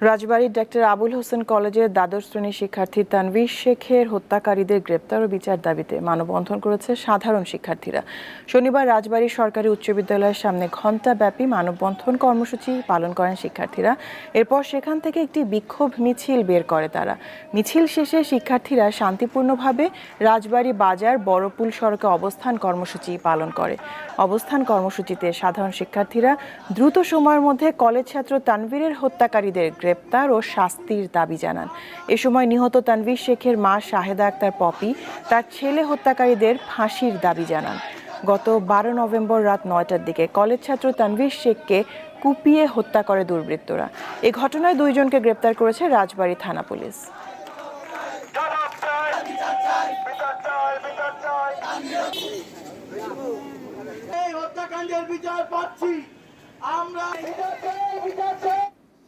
রাজবাড়ির ডাক্তার আবুল হোসেন কলেজের দ্বাদশ শ্রেণির শিক্ষার্থী তানভীর শেখের হত্যাকারীদের গ্রেপ্তার ও বিচার দাবিতে মানববন্ধন করেছে সাধারণ শিক্ষার্থীরা। শনিবার রাজবাড়ী সরকারি উচ্চ বিদ্যালয়ের সামনে ঘণ্টাব্যাপী মানববন্ধন কর্মসূচি পালন করেন শিক্ষার্থীরা। এরপর সেখান থেকে একটি বিক্ষোভ মিছিল বের করে তারা। মিছিল শেষে শিক্ষার্থীরা শান্তিপূর্ণভাবে রাজবাড়ী বাজার বড়পুল সড়কে অবস্থান কর্মসূচি পালন করে। অবস্থান কর্মসূচিতে সাধারণ শিক্ষার্থীরা দ্রুত সময়ের মধ্যে কলেজ ছাত্র তানভীরের হত্যাকারীদের গ্রেপ্তার ও শাস্তির দাবি জানান। এ সময় নিহত তানভীর শেখের মা শাহেদা আক্তার পপি তার ছেলে হত্যাকারীদের ফাঁসির দাবি জানান। গত বারো নভেম্বর রাত নয়টার দিকে কলেজ ছাত্র তানভীর শেখকে কুপিয়ে হত্যা করে দুর্বৃত্তরা। এ ঘটনায় দুইজনকে গ্রেপ্তার করেছে রাজবাড়ী থানা পুলিশ। এই আমরা